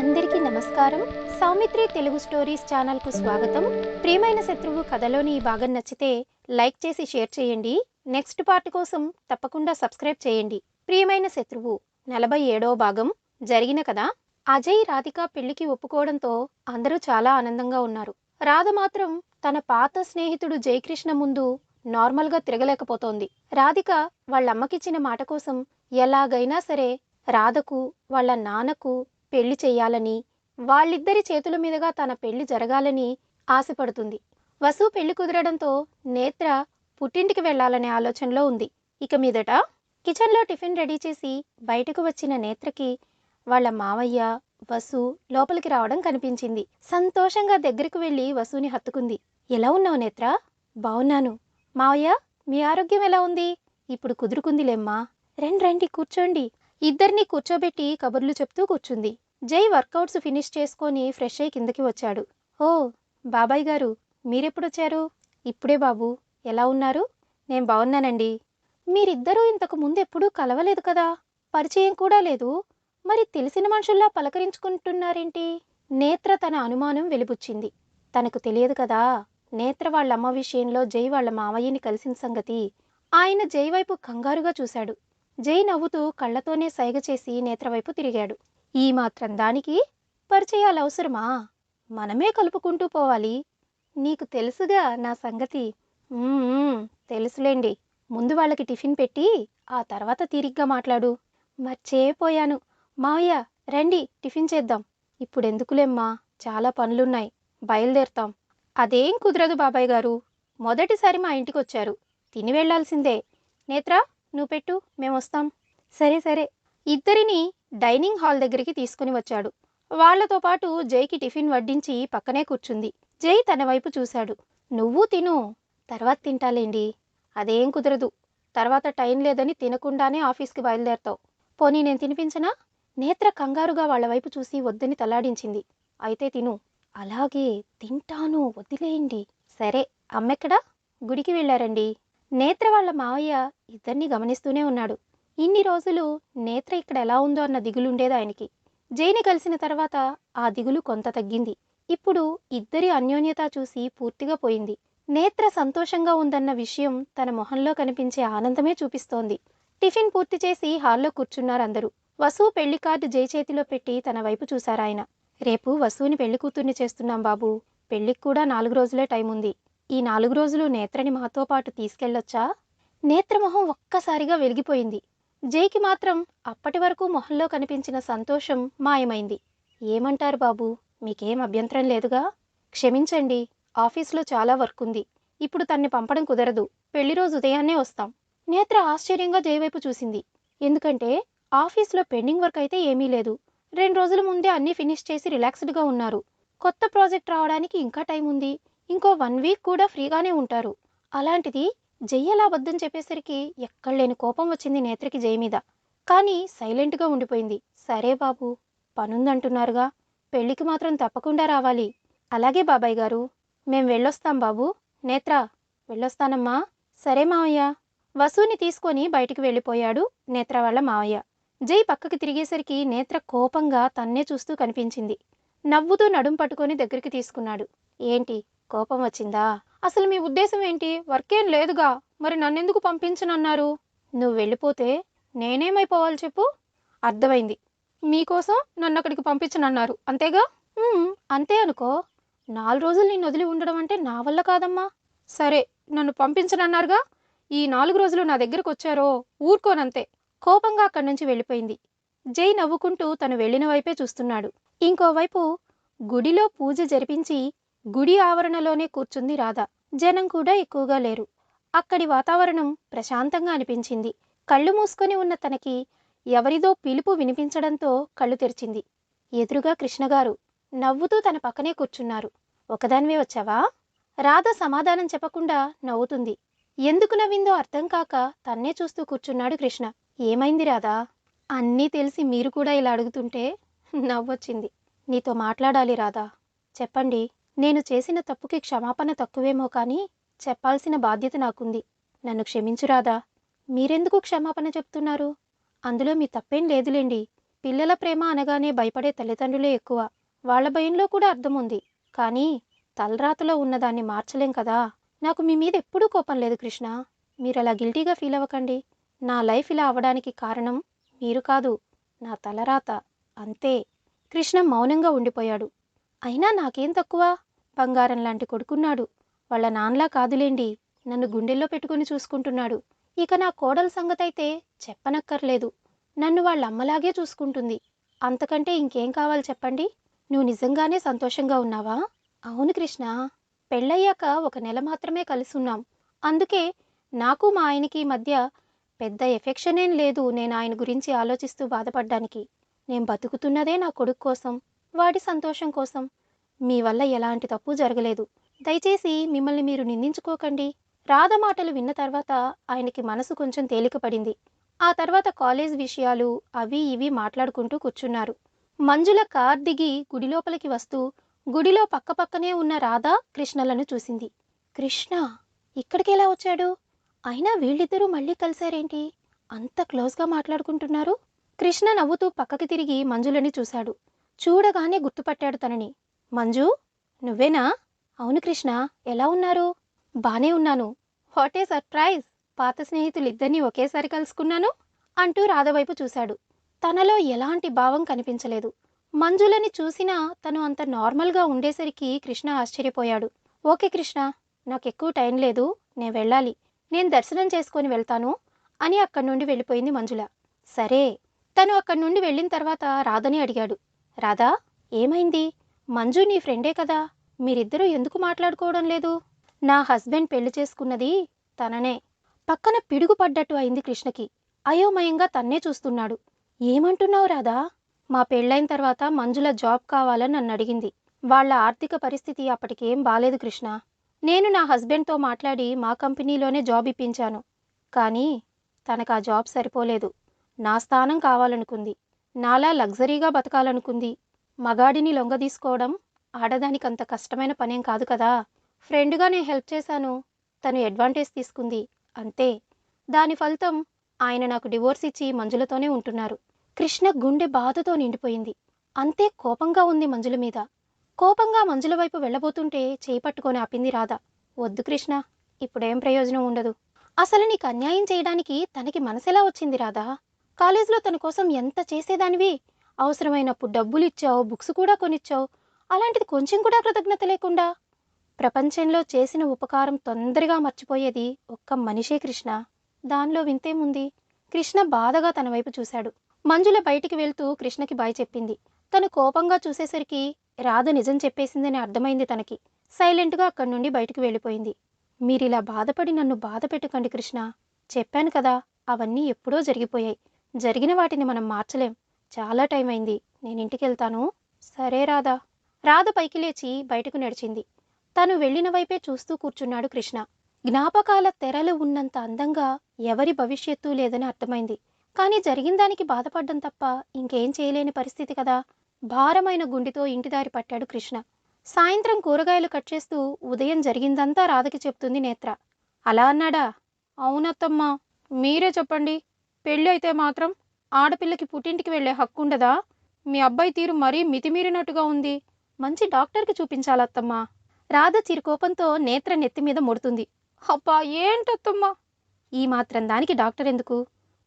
అందరికీ నమస్కారం. సౌమిత్రి తెలుగు స్టోరీస్ ఛానల్కు స్వాగతం. ప్రియమైన శత్రువు కథలోని ఈ భాగం నచ్చితే లైక్ చేసి షేర్ చేయండి. నెక్స్ట్ పార్ట్ కోసం తప్పకుండా సబ్స్క్రైబ్ చేయండి. ప్రియమైన శత్రువు నలభై ఏడవ భాగం జరిగిన కదా అజయ్ రాధిక పెళ్ళికి ఒప్పుకోవడంతో అందరూ చాలా ఆనందంగా ఉన్నారు. రాధ మాత్రం తన పాత స్నేహితుడు జయకృష్ణ ముందు నార్మల్గా తిరగలేకపోతోంది. రాధిక వాళ్ళ అమ్మకిచ్చిన మాట కోసం ఎలాగైనా సరే రాధకు వాళ్ళ నాన్నకు పెళ్ళి చెయ్యాలని వాళ్ళిద్దరి చేతుల మీదుగా తన పెళ్ళి జరగాలని ఆశపడుతుంది. వసు పెళ్ళి కుదరడంతో నేత్ర పుట్టింటికి వెళ్ళాలనే ఆలోచనలో ఉంది. ఇక మీదట కిచెన్లో టిఫిన్ రెడీ చేసి బయటకు వచ్చిన నేత్రకి వాళ్ళ మావయ్య వసు లోపలికి రావడం కనిపించింది. సంతోషంగా దగ్గరకు వెళ్ళి వసుని హత్తుకుంది. ఎలా ఉన్నావు నేత్ర? బావున్నాను మావయ్య మీ ఆరోగ్యం ఎలా ఉంది? ఇప్పుడు కుదురుకుందిలేమ్మా. రండి రండి కూర్చోండి. ఇద్దరిని కూర్చోబెట్టి కబుర్లు చెప్తూ కూర్చుంది. జై వర్కౌట్స్ ఫినిష్ చేసుకొని ఫ్రెష్ అయి కిందకి వచ్చాడు. ఓ బాబాయ్ గారు మీరెప్పుడొచ్చారు? ఇప్పుడే బాబు ఎలా ఉన్నారు? నేను బాగున్నానండి మీరిద్దరూ ఇంతకు ముందు ఎప్పుడూ కలవలేదు కదా? పరిచయం కూడా లేదు. మరి తెలిసిన మనుషుల్లా పలకరించుకుంటున్నారేంటి? నేత్ర తన అనుమానం వెలిబుచ్చింది. తనకు తెలియదు కదా నేత్ర వాళ్ళ అమ్మ విషయంలో జై వాళ్ళ మావయ్యని కలిసిన సంగతి. ఆయన జై వైపు కంగారుగా చూశాడు. జై నవ్వుతూ కళ్ళతోనే సైగ చేసి నేత్రవైపు తిరిగాడు. ఈ మాత్రం దానికి పరిచయాలు అవసరమా మనమే కలుపుకుంటూ పోవాలి. నీకు తెలుసుగా నా సంగతి. తెలుసులేండి. ముందు వాళ్ళకి టిఫిన్ పెట్టి ఆ తర్వాత తీరిగ్గా మాట్లాడు. మర్చేపోయాను మావయ్య రండి టిఫిన్ చేద్దాం. ఇప్పుడెందుకులేమ్మా? చాలా పనులున్నాయి. బయలుదేరుతాం. అదేం కుదరదు బాబాయ్ గారు మొదటిసారి మా ఇంటికి వచ్చారు తిని వెళ్ళాల్సిందే నేత్రా? నువ్వు పెట్టు మేము వస్తాం. సరే సరే. ఇద్దరిని డైనింగ్ హాల్ దగ్గరికి తీసుకుని వచ్చాడు. వాళ్ళతో పాటు జైకి టిఫిన్ వడ్డించి పక్కనే కూర్చుంది. జై తన వైపు చూశాడు. నువ్వు తిను తర్వాత తింటాలేండి. అదేం కుదరదు. తర్వాత టైం లేదని తినకుండానే ఆఫీస్కి బయలుదేరతావు. పోనీ నేను తినిపించనా? నేత్ర కంగారుగా వాళ్ళ వైపు చూసి వద్దని తలాడించింది. అయితే తిను. అలాగే తింటాను వదిలేయండి. సరే అమ్మెక్కడా? గుడికి వెళ్ళారండి. నేత్ర వాళ్ళ మావయ్య ఇద్దరిని గమనిస్తూనే ఉన్నాడు. ఇన్ని రోజులు నేత్ర ఇక్కడ ఎలా ఉందో అన్న దిగులుండేది ఆయనకి. జైని కలిసిన తర్వాత ఆ దిగులు కొంత తగ్గింది. ఇప్పుడు ఇద్దరి అన్యోన్యత చూసి పూర్తిగా పోయింది. నేత్ర సంతోషంగా ఉందన్న విషయం తన మొహంలో కనిపించే ఆనందమే చూపిస్తోంది. టిఫిన్ పూర్తి చేసి హాల్లో కూర్చున్నారందరూ వసు పెళ్ళి కార్డు జై చేతిలో పెట్టి తన వైపు చూశారాయన. రేపు వసూని పెళ్ళి కూతుర్ని చేస్తున్నాం బాబు. పెళ్ళికి కూడా నాలుగు రోజులే టైం ఉంది ఈ నాలుగు రోజులు నేత్రని మాతో పాటు తీసుకెళ్ళొచ్చా? నేత్రమొహం ఒక్కసారిగా వెలిగిపోయింది. జైకి మాత్రం అప్పటి వరకు మొహంలో కనిపించిన సంతోషం మాయమైంది. ఏమంటారు బాబు? మీకేం అభ్యంతరం లేదుగా? క్షమించండి ఆఫీస్లో చాలా వర్క్ ఉంది ఇప్పుడు తన్ని పంపడం కుదరదు. పెళ్ళి రోజు ఉదయాన్నే వస్తాం. నేత్ర ఆశ్చర్యంగా జయవైపు చూసింది. ఎందుకంటే ఆఫీస్లో పెండింగ్ వర్క్ అయితే ఏమీ లేదు. రెండు రోజుల ముందే అన్నీ ఫినిష్ చేసి రిలాక్స్డ్గా ఉన్నారు. కొత్త ప్రాజెక్ట్ రావడానికి ఇంకా టైం ఉంది ఇంకో వన్ వీక్ కూడా ఫ్రీగానే ఉంటారు. అలాంటిది జై ఎలా అబద్ధం చెప్పేసరికి ఎక్కడలేని కోపం వచ్చింది నేత్రకి జై మీద. కానీ సైలెంట్గా ఉండిపోయింది. సరే బాబు పనుందంటున్నారుగా. పెళ్ళికి మాత్రం తప్పకుండా రావాలి. అలాగే బాబాయ్ గారు మేం వెళ్ళొస్తాం బాబు. నేత్ర వెళ్ళొస్తానమ్మా. సరే మావయ్య. వసూని తీసుకొని బయటికి వెళ్ళిపోయాడు నేత్ర వాళ్ళ మావయ్య. జై పక్కకి తిరిగేసరికి నేత్ర కోపంగా తన్నే చూస్తూ కనిపించింది. నవ్వుతూ నడుం పట్టుకొని దగ్గరికి తీసుకున్నాడు. ఏంటి? కోపం వచ్చిందా? అసలు మీ ఉద్దేశం ఏంటి? వర్కేం లేదుగా. మరి నన్నెందుకు పంపించనన్నారు? నువ్వు వెళ్ళిపోతే నేనేమైపోవాలి చెప్పు? అర్థమైంది. మీకోసం నన్ను అక్కడికి పంపించనన్నారు. అంతేగా? అంతే అనుకో. నాలుగు రోజులు నేను వదిలి ఉండడం అంటే నా వల్ల కాదమ్మా. సరే నన్ను పంపించనన్నారుగా? ఈ నాలుగు రోజులు నా దగ్గరకు వచ్చారో? ఊరుకోనంతే. కోపంగా అక్కడి నుంచి వెళ్ళిపోయింది. జై నవ్వుకుంటూ తను వెళ్ళిన వైపే చూస్తున్నాడు. ఇంకోవైపు గుడిలో పూజ జరిపించి గుడి ఆవరణలోనే కూర్చుంది రాధ. జనం కూడా ఎక్కువగా లేరు. అక్కడి వాతావరణం ప్రశాంతంగా అనిపించింది. కళ్ళు మూసుకొని ఉన్న తనకి ఎవరిదో పిలుపు వినిపించడంతో కళ్ళు తెరిచింది. ఎదురుగా కృష్ణగారు నవ్వుతూ తన పక్కనే కూర్చున్నారు. ఒకదానివే వచ్చావా? రాధ సమాధానం చెప్పకుండా నవ్వుతుంది. ఎందుకు నవ్విందో అర్థం కాక తన్నే చూస్తూ కూర్చున్నాడు కృష్ణ. ఏమైంది రాధా? అన్నీ తెలిసి మీరు కూడా ఇలా అడుగుతుంటే నవ్వొచ్చింది. నీతో మాట్లాడాలి రాధా. చెప్పండి. నేను చేసిన తప్పుకి క్షమాపణ తక్కువేమో కానీ చెప్పాల్సిన బాధ్యత నాకుంది. నన్ను క్షమించురాదా మీరెందుకు క్షమాపణ చెప్తున్నారు? అందులో మీ తప్పేం లేదులేండి. పిల్లల ప్రేమ అనగానే భయపడే తల్లిదండ్రులే ఎక్కువ. వాళ్ళ భయంలో కూడా అర్థం ఉంది కానీ తలరాతలో ఉన్నదాన్ని మార్చలేం కదా? నాకు మీ మీద ఎప్పుడూ కోపం లేదు కృష్ణ. మీరు అలా గిల్టీగా ఫీల్ అవ్వకండి. నా లైఫ్ ఇలా అవ్వడానికి కారణం మీరు కాదు నా తలరాత. అంతే. కృష్ణ మౌనంగా ఉండిపోయాడు. అయినా నాకేం తక్కువ? బంగారం లాంటి కొడుకున్నాడు. వాళ్ళ నాన్నలా కాదులేండి. నన్ను గుండెల్లో పెట్టుకుని చూసుకుంటున్నాడు. ఇక నా కోడల సంగతైతే చెప్పనక్కర్లేదు. నన్ను వాళ్ళ అమ్మలాగే చూసుకుంటుంది. అంతకంటే ఇంకేం కావాలి చెప్పండి? నువ్వు నిజంగానే సంతోషంగా ఉన్నావా? అవును కృష్ణ. పెళ్ళయ్యాక ఒక నెల మాత్రమే కలిసున్నాం. అందుకే నాకు మా ఆయనకి మధ్య పెద్ద ఎఫెక్షన్ ఏం లేదు నేను ఆయన గురించి ఆలోచిస్తూ బాధపడ్డానికి. నేను బతుకుతున్నదే నా కొడుకు కోసం. వాడి సంతోషం కోసం. మీ వల్ల ఎలాంటి తప్పు జరగలేదు. దయచేసి మిమ్మల్ని మీరు నిందించుకోకండి. రాధ మాటలు విన్న తర్వాత ఆయనకి మనసు కొంచెం తేలికపడింది. ఆ తర్వాత కాలేజ్ విషయాలు అవి ఇవి మాట్లాడుకుంటూ కూర్చున్నారు. మంజుల కార్ దిగి గుడి లోపలికి వస్తూ గుడిలో పక్కపక్కనే ఉన్న రాధ కృష్ణలను చూసింది. కృష్ణ ఇక్కడికి ఎలా వచ్చాడు? అయినా వీళ్ళిద్దరూ మళ్ళీ కలిశారేంటి? అంత క్లోజ్గా మాట్లాడుకుంటున్నారు? కృష్ణ నవ్వుతూ పక్కకి తిరిగి మంజులని చూశాడు. చూడగానే గుర్తుపట్టాడు తనని. మంజు నువ్వేనా? అవును కృష్ణ ఎలా ఉన్నారు? బానే ఉన్నాను. What a surprise! పాత స్నేహితులిద్దరినీ ఒకేసారి కలుసుకున్నాను అంటూ రాధవైపు చూశాడు. తనలో ఎలాంటి భావం కనిపించలేదు. మంజులని చూసినా తను అంత నార్మల్గా ఉండేసరికి కృష్ణ ఆశ్చర్యపోయాడు. ఓకే కృష్ణ నాకు ఎక్కువ టైం లేదు. నేను వెళ్ళాలి. నేను దర్శనం చేసుకొని వెళ్తాను అని అక్కడి నుండి వెళ్ళిపోయింది మంజుల. సరే తను అక్కడి నుండి వెళ్ళిన తర్వాత రాధని అడిగాడు. రాధా ఏమైంది? మంజు నీ ఫ్రెండే కదా. మీరిద్దరూ ఎందుకు మాట్లాడుకోవడం లేదు? నా హస్బెండ్ పెళ్ళి చేసుకున్నది తననే. పక్కన పిడుగుపడ్డట్టు అయింది కృష్ణకి. అయోమయంగా తన్నే చూస్తున్నాడు. ఏమంటున్నావు రాధా? మా పెళ్ళైన తర్వాత మంజుల జాబ్ కావాలని నన్ను అడిగింది. వాళ్ళ ఆర్థిక పరిస్థితి అప్పటికేం బాలేదు కృష్ణ. నేను నా హస్బెండ్తో మాట్లాడి మా కంపెనీలోనే జాబ్ ఇప్పించాను. కానీ తనకు ఆ జాబ్ సరిపోలేదు. నా స్థానం కావాలనుకుంది. నాలా లగ్జరీగా బతకాలనుకుంది. మగాడిని లొంగదీసుకోవడం ఆడదానికి అంత కష్టమైన పనేం కాదు కదా. ఫ్రెండ్గా నేను హెల్ప్ చేశాను. తను అడ్వాంటేజ్ తీసుకుంది. అంతే. దాని ఫలితం ఆయన నాకు డివోర్స్ ఇచ్చి మంజులతోనే ఉంటున్నారు. కృష్ణ గుండె బాధతో నిండిపోయింది. అంతే కోపంగా ఉంది మంజుల మీద. కోపంగా మంజుల వైపు వెళ్ళబోతుంటే చేయి ఆపింది రాధ. వద్దు కృష్ణ ఇప్పుడేం ప్రయోజనం ఉండదు. అసలు నీకు అన్యాయం చేయడానికి తనకి మనసెలా వచ్చింది రాధా? కాలేజీలో తన కోసం ఎంత చేసేదానివి? అవసరమైనప్పుడు డబ్బులు ఇచ్చావు బుక్స్ కూడా కొనిచ్చావు. అలాంటిది కొంచెం కూడా కృతజ్ఞత లేకుండా? ప్రపంచంలో చేసిన ఉపకారం తొందరగా మర్చిపోయేది ఒక్క మనిషే కృష్ణ. దానిలో వింతేముంది? కృష్ణ బాధగా తన వైపు చూశాడు. మంజుల బయటికి వెళ్తూ కృష్ణకి బాయ్ చెప్పింది. తను కోపంగా చూసేసరికి రాధ నిజం చెప్పేసిందని అర్థమైంది తనకి. సైలెంట్గా అక్కడి నుండి బయటికి వెళ్ళిపోయింది. మీరిలా బాధపడి నన్ను బాధ పెట్టకండి కృష్ణ. చెప్పాను కదా అవన్నీ ఎప్పుడో జరిగిపోయాయి. జరిగిన వాటిని మనం మార్చలేం. చాలా టైం అయింది. నేను ఇంటికి వెళ్తాను సరే రాధా. రాధ పైకి లేచి బయటకు నడిచింది. తను వెళ్ళిన వైపే చూస్తూ కూర్చున్నాడు కృష్ణ. జ్ఞాపకాల తెరలు ఉన్నంత అందంగా ఎవరి భవిష్యత్తు లేదని అర్థమైంది. కానీ జరిగిన దానికి బాధపడ్డం తప్ప ఇంకేం చేయలేని పరిస్థితి కదా. భారమైన గుండితో ఇంటిదారి పట్టాడు కృష్ణ. సాయంత్రం కూరగాయలు కట్ చేస్తూ ఉదయం జరిగిందంతా రాధకి చెప్తుంది నేత్ర. అలా అన్నాడా? అవునత్తమ్మా. మీరే చెప్పండి. పెళ్ళి అయితే మాత్రం ఆడపిల్లకి పుట్టింటికి వెళ్ళే హక్కు ఉండదా మీ అబ్బాయి తీరు మరీ మితిమీరినట్టుగా ఉంది. మంచి డాక్టర్కి చూపించాలత్తమ్మా. రాధ చిరుకోపంతో నేత్ర నెత్తి మీద ముడుతుంది. అబ్బా ఏంటత్తమ్మా? ఈ మాత్రం దానికి డాక్టర్ ఎందుకు?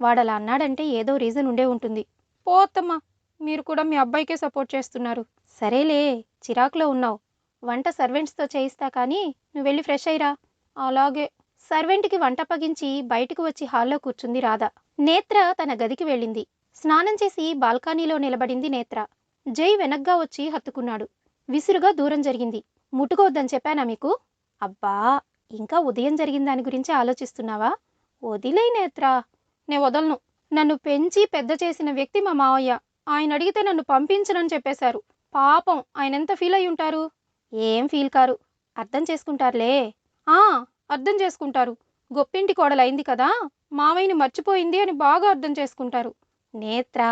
వాడలా అన్నాడంటే ఏదో రీజన్ ఉండే ఉంటుంది. పోత్తమ్మా మీరు కూడా మీ అబ్బాయికే సపోర్ట్ చేస్తున్నారు. సరేలే చిరాకులో ఉన్నావు. వంట సర్వెంట్స్తో చేయిస్తా కానీ నువ్వు వెళ్ళి ఫ్రెష్ అయ్యిరా. అలాగే సర్వెంట్కి వంట పగించి బయటకు వచ్చి హాల్లో కూర్చుంది రాధా. నేత్ర తన గదికి వెళ్ళింది. స్నానం చేసి బాల్కనీలో నిలబడింది నేత్ర. జై వెనగ్గా వచ్చి హత్తుకున్నాడు. విసురుగా దూరం జరిగింది. ముట్టుకోవద్దని చెప్పానా మీకు? అబ్బా ఇంకా ఉదయం జరిగిన దాని గురించి ఆలోచిస్తున్నావా? వదిలే నేత్ర. నే వదలను. నన్ను పెంచి పెద్ద చేసిన వ్యక్తి మా మావయ్య. ఆయన అడిగితే నన్ను పంపించనని చెప్పేశారు. పాపం ఆయన ఎంత ఫీల్ అయి ఉంటారు? ఏం ఫీల్ కారు? అర్థం చేసుకుంటారులే. ఆ అర్థం చేసుకుంటారు. గొప్పింటి కోడలైంది కదా. మావయ్యని మర్చిపోయింది అని బాగా అర్థం చేసుకుంటారు. నేత్రా!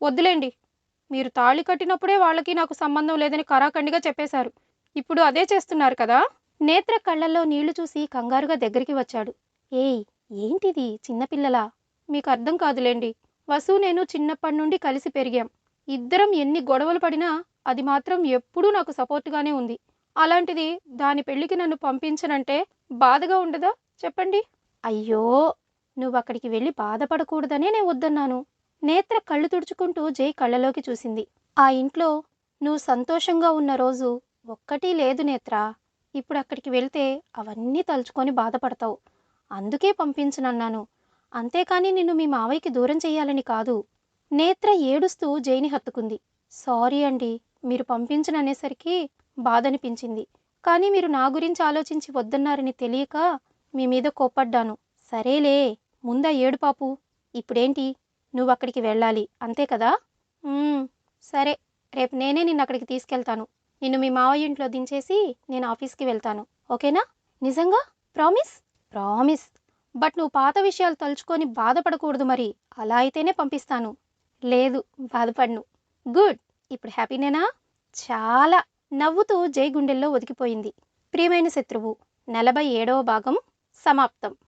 వద్దులేండి. మీరు తాళి కట్టినప్పుడే వాళ్ళకి నాకు సంబంధం లేదని కరాఖండిగా చెప్పేశారు. ఇప్పుడు అదే చేస్తున్నారు కదా? నేత్ర కళ్ళల్లో నీళ్ళు చూసి కంగారుగా దగ్గరికి వచ్చాడు. ఏయ్ ఏంటిది చిన్నపిల్లలా? మీకు అర్థం కాదులేండి. వసు నేను చిన్నప్పటి నుండి కలిసి పెరిగాం. ఇద్దరం ఎన్ని గొడవలు పడినా అది మాత్రం ఎప్పుడూ నాకు సపోర్ట్గానే ఉంది. అలాంటిది దాని పెళ్ళికి నన్ను పంపించనంటే బాధగా ఉండదా? చెప్పండి. అయ్యో నువ్వు అక్కడికి వెళ్ళి బాధపడకూడదనే నేను వద్దన్నాను. నేత్ర కళ్ళు తుడుచుకుంటూ జై కళ్ళలోకి చూసింది. ఆ ఇంట్లో నువ్వు సంతోషంగా ఉన్న రోజు ఒక్కటీ లేదు నేత్ర. ఇప్పుడు అక్కడికి వెళ్తే అవన్నీ తలుచుకొని బాధపడతావు. అందుకే పంపించనన్నాను. అంతేకాని నిన్ను మీ మావయ్యకి దూరం చెయ్యాలని కాదు. నేత్ర ఏడుస్తూ జైని హత్తుకుంది. సారీ అండి మీరు పంపించననేసరికి బాధనిపించింది. కానీ మీరు నా గురించి ఆలోచించి వద్దన్నారని తెలియక మీ మీద కోప్పడ్డాను. సరేలే ముందా ఏడు పాపు. ఇప్పుడేంటి? నువ్వు అక్కడికి వెళ్ళాలి. అంతే కదా? సరే. రేపు నేనే నిన్ను అక్కడికి తీసుకెళ్తాను. నిన్ను మీ మావయ్య ఇంట్లో దించేసి నేను ఆఫీస్కి వెళ్తాను. ఓకేనా? నిజంగా? ప్రామిస్? ప్రామిస్. బట్ నువ్వు పాత విషయాలు తలుచుకొని బాధపడకూడదు మరి. అలా అయితేనే పంపిస్తాను. లేదు బాధపడను. గుడ్. ఇప్పుడు హ్యాపీనేనా? చాలా. నవ్వుతూ జై గుండెల్లో ఒదిగిపోయింది. ప్రియమైన శత్రువు నలభై ఏడవ భాగం సమాప్తం.